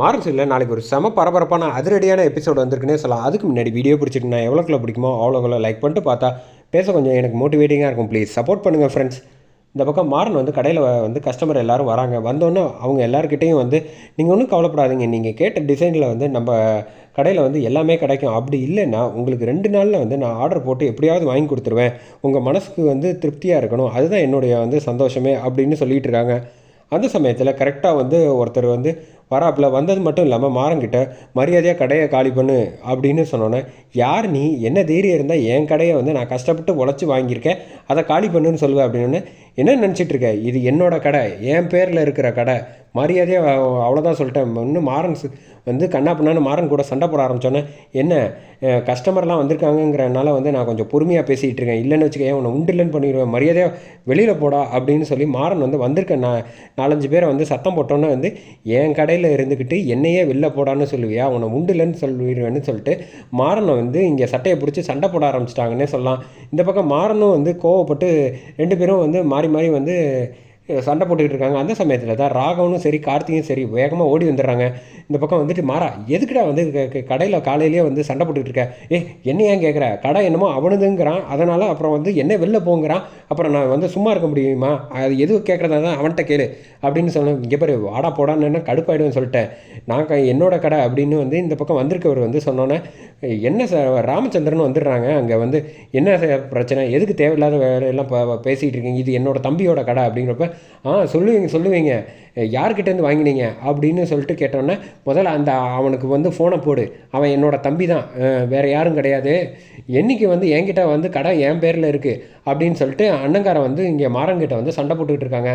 மாரன்ஸ் இல்லை நாளைக்கு ஒரு செம பரபரப்பான அதிரடியான எபிசோடு வந்திருக்குன்னே சொல்லலாம். அதுக்கு முன்னாடி வீடியோ பிடிச்சிட்டு நான் எவ்வளோக்குள்ள பிடிக்குமோ அவ்வளோக்குள்ள லைக் பண்ணிட்டு பார்த்தா பேச கொஞ்சம் எனக்கு மோட்டிவேட்டிங்காக இருக்கும். ப்ளீஸ் சப்போர்ட் பண்ணுங்கள் ஃப்ரெண்ட்ஸ் இந்த பக்கம் மாறன் வந்து கடையில் வந்து கஸ்டமர் எல்லோரும் வராங்க. வந்தோன்னே அவங்க எல்லாருக்கிட்டேயும் வந்து நீங்கள் ஒன்றும் கவலைப்படாதீங்க. நீங்கள் கேட்ட டிசைனில் வந்து நம்ம கடையில் வந்து எல்லாமே கிடைக்கும். அப்படி இல்லைன்னா உங்களுக்கு ரெண்டு நாளில் வந்து நான் ஆர்டர் போட்டு எப்படியாவது வாங்கி கொடுத்துருவேன். உங்கள் மனசுக்கு வந்து திருப்தியாக இருக்கணும். அதுதான் என்னுடைய வந்து சந்தோஷமே அப்படின்னு சொல்லிகிட்டு இருக்காங்க. அந்த சமயத்தில் கரெக்டாக வந்து ஒருத்தர் வந்து வராப்புல வந்தது மட்டும் இல்லாமல் மாறங்கிட்ட மரியாதையாக கடையை காலி பண்ணு அப்படின்னு சொன்னோன்னே யார் நீ? என்ன தைரியம் இருந்தால் என் கடையை வந்து நான் கஷ்டப்பட்டு உழைச்சி வாங்கியிருக்கேன். அதை காலி பண்ணுன்னு சொல்லுவேன் அப்படின்னு என்ன நினச்சிட்ருக்க இது என்னோடய கடை. என் பேரில் இருக்கிற கடை. மரியாதையாக அவ்வளோதான் சொல்லிட்டேன். இன்னும் மாறன் வந்து கண்ணா பண்ணான்னு மாறன் கூட சண்டை போட ஆரம்பித்தோன்னே என்ன கஸ்டமர்லாம் வந்திருக்காங்கங்கிறனால வந்து நான் கொஞ்சம் பொறுமையாக பேசிகிட்டு இருக்கேன். இல்லைன்னு வச்சுக்க உன்னை உண்டு இல்லைன்னு பண்ணிடுவேன். மரியாதையாக வெளியில் போடா அப்படின்னு சொல்லி மாறன் வந்து வந்திருக்க நான் நாலஞ்சு பேரை வந்து சத்தம் போட்டோன்னே வந்து என் கடையில் இருந்துக்கிட்டு என்னையே வெளில போடான்னு சொல்லுவியா? உன்னை உண்டு இல்லைன்னு சொல்லிடுவேன்னு சொல்லிட்டு மாறனை வந்து இங்கே சட்டையை பிடிச்சி சண்டை போட ஆரம்பிச்சிட்டாங்கன்னே சொல்லலாம். இந்த பக்கம் மாறனும் வந்து கோவப்பட்டு ரெண்டு பேரும் வந்து மாறி மாறி வந்து சண்டை போட்டுக்கிட்டு இருக்காங்க. அந்த சமயத்தில் தான் ராகவனும் சரி கார்த்தியும் சரி வேகமாக ஓடி வந்துடுறாங்க. இந்த பக்கம் வந்துட்டு மாறா எதுக்குடா வந்து கடையில் காலையிலேயே வந்து சண்டை போட்டுக்கிட்டு இருக்க? ஏ என்ன ஏன் கேட்குற கடை என்னமோ அவனுதுங்கிறான். அதனால் அப்புறம் வந்து என்ன வெளில போங்கிறான். அப்புறம் நான் வந்து சும்மா இருக்க முடியுமா? அது எது கேட்குறதா தான் அவன்கிட்ட கேளு. அப்படின்னு சொன்னேன் இங்கே பாரு வாடா போடான்னு கடுப்பாயிடுவேன்னு சொல்லிட்டேன். நான் க- என்னோட கடை அப்படின்னு வந்து இந்த பக்கம் வந்திருக்கவர் வந்து சொன்னோன்னே என்ன சார் ராமச்சந்திரன் வந்துடுறாங்க. அங்கே வந்து என்ன பிரச்சனை? எதுக்கு தேவையில்லாத வேலையெல்லாம் பேசிகிட்டு இருக்கீங்க? இது என்னோட தம்பியோட கடை அப்படிங்கிறப்ப ஆ சொல்லுவீங்க சொல்லுவீங்க. யார்கிட்டேருந்து வாங்கினீங்க? அப்படின்னு சொல்லிட்டு கேட்டோன்னே முதல்ல அந்த அவனுக்கு வந்து ஃபோனை போடு. அவன் என்னோட தம்பி தான் வேறு யாரும் கிடையாது. என்றைக்கு வந்து என்கிட்ட வந்து கடை என் பேரில் இருக்குது அப்படின்னு சொல்லிட்டு அண்ணங்காரன் வந்து இங்கே மாறன்கிட்ட வந்து சண்டை போட்டுக்கிட்டு இருக்காங்க.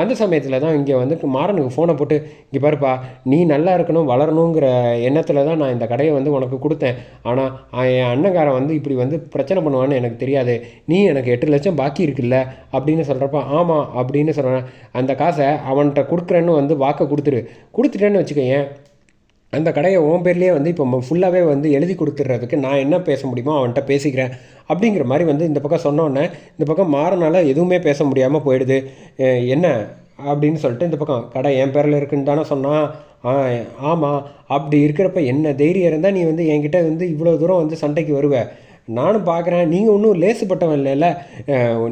அந்த சமயத்தில் தான் இங்கே வந்து மாறனுக்கு ஃபோனை போட்டு இங்கே பாருப்பா நீ நல்லா இருக்கணும் வளரணுங்கிற எண்ணத்தில் தான் நான் இந்த கடையை வந்து உனக்கு கொடுத்தேன். ஆனால் என் அண்ணங்காரன் வந்து இப்படி வந்து பிரச்சனை பண்ணுவான்னு எனக்கு தெரியாது. நீ எனக்கு எட்டு லட்சம் பாக்கி இருக்குல்ல? அப்படின்னு சொல்கிறப்ப ஆமாம் அப்படின்னு சொல்கிறேன் அந்த காசை அவன்கிட்ட கொடுக்குறேன்னு வந்து வாக்கை கொடுத்துரு. கொடுத்துட்டேன்னு வச்சுக்கோயேன் அந்த கடையை உன் பேர்லேயே வந்து இப்போ ஃபுல்லாகவே வந்து எழுதி கொடுத்துட்றதுக்கு நான் என்ன பேச முடியுமோ அவன்கிட்ட பேசிக்கிறேன். அப்படிங்கிற மாதிரி வந்து இந்த பக்கம் சொன்னோன்னே இந்த பக்கம் மாறனால எதுவுமே பேச முடியாமல் போயிடுது. என்ன? அப்படின்னு சொல்லிட்டு இந்த பக்கம் கடை என் பேரில் இருக்குன்னு தானே சொன்னான் ஆ ஆமாம் அப்படி இருக்கிறப்ப என்ன தைரியம் இருந்தால் நீ வந்து என்கிட்ட வந்து இவ்வளோ தூரம் வந்து சண்டைக்கு வருவ. நானும் பார்க்குறேன். நீங்கள் ஒன்றும் லேசுப்பட்டவன் இல்லைல்ல.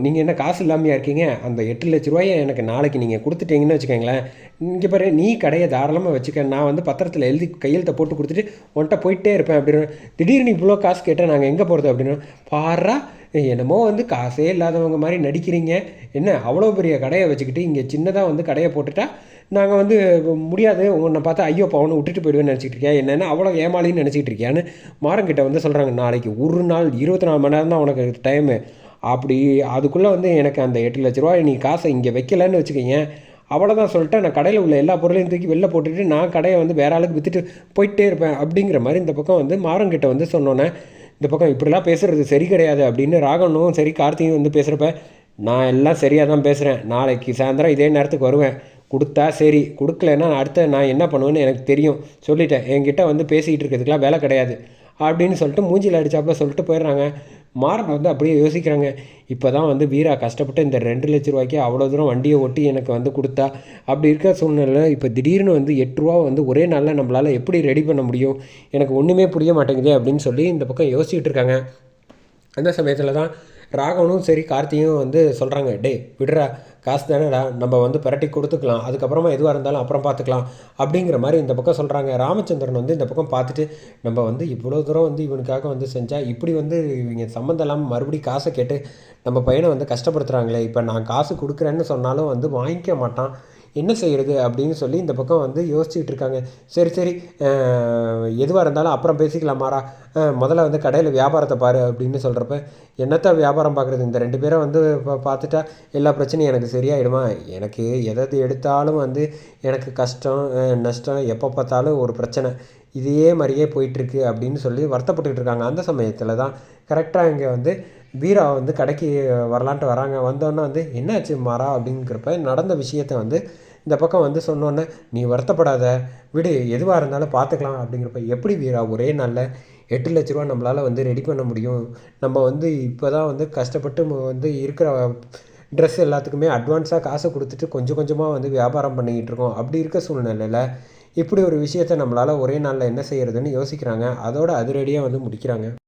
நீங்கள் என்ன காசு இல்லாமையாக இருக்கீங்க? அந்த எட்டு லட்ச ரூபாயை எனக்கு நாளைக்கு நீங்கள் கொடுத்துட்டீங்கன்னு வச்சுக்கோங்களேன். இங்கே பாரு நீ கடையை தாராளமாக வச்சுக்க. நான் வந்து பத்திரத்தில் எழுதி கையெழுத்தை போட்டு கொடுத்துட்டு உன்கிட்ட போயிட்டே இருப்பேன் அப்படின்னு திடீர்னு இவ்வளோ காசு கேட்டால் நாங்கள் எங்கே போகிறது அப்படின்னு பாரா என்னமோ வந்து காசே இல்லாதவங்க மாதிரி நடிக்கிறீங்க. என்ன அவ்வளோ பெரிய கடையை வச்சுக்கிட்டு இங்கே சின்னதாக வந்து கடையை போட்டுட்டா நாங்கள் வந்து முடியாது உன்னை பார்த்தா ஐயோ பவனை விட்டுட்டு போயிடுவேன்னு நினச்சிட்டு இருக்கேன். என்னென்னா அவ்வளோ ஏமாளின்னு நினச்சிட்டு இருக்கியான்னு மாறங்கிட்ட வந்து சொல்கிறாங்க நாளைக்கு ஒரு நாள் இருபத்தி நாலு மணி நேரம் தான் உனக்கு டைமு அப்படி அதுக்குள்ளே வந்து எனக்கு அந்த எட்டு லட்ச ரூபாய் நீ காசை இங்கே வைக்கலன்னு வச்சுக்கோங்க. அவ்வளோதான் சொல்லிட்டு நான் கடையில் உள்ள எல்லா பொருளையும் தூக்கி வெளில போட்டுட்டு நான் கடையை வந்து வேற ஆளுக்கு விற்றுட்டு போயிட்டே இருப்பேன். அப்படிங்கிற மாதிரி இந்த பக்கம் வந்து மாறங்கிட்ட வந்து சொன்னோன்னே இந்த பக்கம் இப்படிலாம் பேசுகிறது சரி கிடையாது. அப்படின்னு ராகவனும் சரி கார்த்தியும் வந்து பேசுகிறப்ப நான் எல்லாம் சரியாக தான் பேசுகிறேன் நாளைக்கு சாயந்தரம் இதே நேரத்துக்கு வருவேன். கொடுத்தா சரி கொடுக்கலன்னா அடுத்த நான் என்ன பண்ணுவேன்னு எனக்கு தெரியும். சொல்லிட்டேன். என்கிட்ட வந்து பேசிக்கிட்டு இருக்கிறதுக்கெலாம் வேலை கிடையாது. அப்படின்னு சொல்லிட்டு மூஞ்சியில் அடித்தாப்புல சொல்லிட்டு போயிடுறாங்க. மாறன் வந்து அப்படியே யோசிக்கிறாங்க. இப்போ தான் வந்து வீரா கஷ்டப்பட்டு இந்த ரெண்டு லட்ச ரூபாய்க்கு அவ்வளோ தூரம் வண்டியை ஒட்டி எனக்கு வந்து கொடுத்தா. அப்படி இருக்கிற சூழ்நிலை இப்போ திடீர்னு வந்து எட்டு ரூபா வந்து ஒரே நாளில் நம்மளால் எப்படி ரெடி பண்ண முடியும்? எனக்கு ஒன்றுமே புரிய மாட்டேங்குது அப்படின்னு சொல்லி இந்த பக்கம் யோசிச்சுட்டு இருக்காங்க. அந்த சமயத்தில் தான் ராகவனும் சரி கார்த்தியும் வந்து சொல்கிறாங்க டேய் விடுறா. காசு தானேடா நம்ம வந்து பிரட்டி கொடுத்துக்கலாம் அதுக்கப்புறமா எதுவாக இருந்தாலும் அப்புறம் பார்த்துக்கலாம் அப்படிங்கிற மாதிரி இந்த பக்கம் சொல்கிறாங்க ராமச்சந்திரன் வந்து இந்த பக்கம் பார்த்துட்டு நம்ம வந்து இவ்வளோ தூரம் வந்து இவனுக்காக வந்து செஞ்சால் இப்படி வந்து இவங்க சம்மந்தம் இல்லாமல் மறுபடியும் காசை கேட்டு நம்ம பையனை வந்து கஷ்டப்படுத்துகிறாங்களே இப்போ நான் காசு கொடுக்குறேன்னு சொன்னாலும் வந்து வாங்கிக்க மாட்டான். என்ன செய்கிறது அப்படின்னு சொல்லி இந்த பக்கம் வந்து யோசிச்சுக்கிட்டு இருக்காங்க. சரி சரி எதுவாக இருந்தாலும் அப்புறம் பேசிக்கலாம் மாறா. முதல்ல வந்து கடையில் வியாபாரத்தை பாரு அப்படின்னு சொல்கிறப்ப என்னத்த வியாபாரம் பார்க்குறது இந்த ரெண்டு பேரை வந்து பார்த்துட்டா எல்லா பிரச்சனையும் எனக்கு சரியாயிடுமா? எனக்கு எதாவது எடுத்தாலும் வந்து எனக்கு கஷ்டம் நஷ்டம் எப்போ பார்த்தாலும் ஒரு பிரச்சனை. இதே மாதிரியே போயிட்டுருக்கு அப்படின்னு சொல்லி வருத்தப்பட்டுக்கிட்டு இருக்காங்க. அந்த சமயத்தில் தான் கரெக்டாக இங்கே வந்து வீரா வந்து கடைக்கு வரலான்ட்டு வராங்க. வந்தோன்னே வந்து என்னாச்சு மாறா? அப்படிங்கிறப்ப நடந்த விஷயத்த வந்து இந்த பக்கம் வந்து சொன்னோன்னே நீ வருத்தப்படாத. விடு எதுவாக இருந்தாலும் பார்த்துக்கலாம். அப்படிங்கிறப்ப எப்படி வீரா? ஒரே நாளில் எட்டு லட்ச ரூபா நம்மளால் வந்து ரெடி பண்ண முடியும். நம்ம வந்து இப்போ தான் வந்து கஷ்டப்பட்டு வந்து இருக்கிற ட்ரெஸ் எல்லாத்துக்குமே அட்வான்ஸாக காசு கொடுத்துட்டு கொஞ்சம் கொஞ்சமாக வந்து வியாபாரம் பண்ணிக்கிட்டு இருக்கோம். அப்படி இருக்க சூழ்நிலையில் இப்படி ஒரு விஷயத்தை நம்மளால் ஒரே நாளில் என்ன செய்கிறதுன்னு யோசிக்கிறாங்க. அதோட அதிரடியாக வந்து முடிக்கிறாங்க.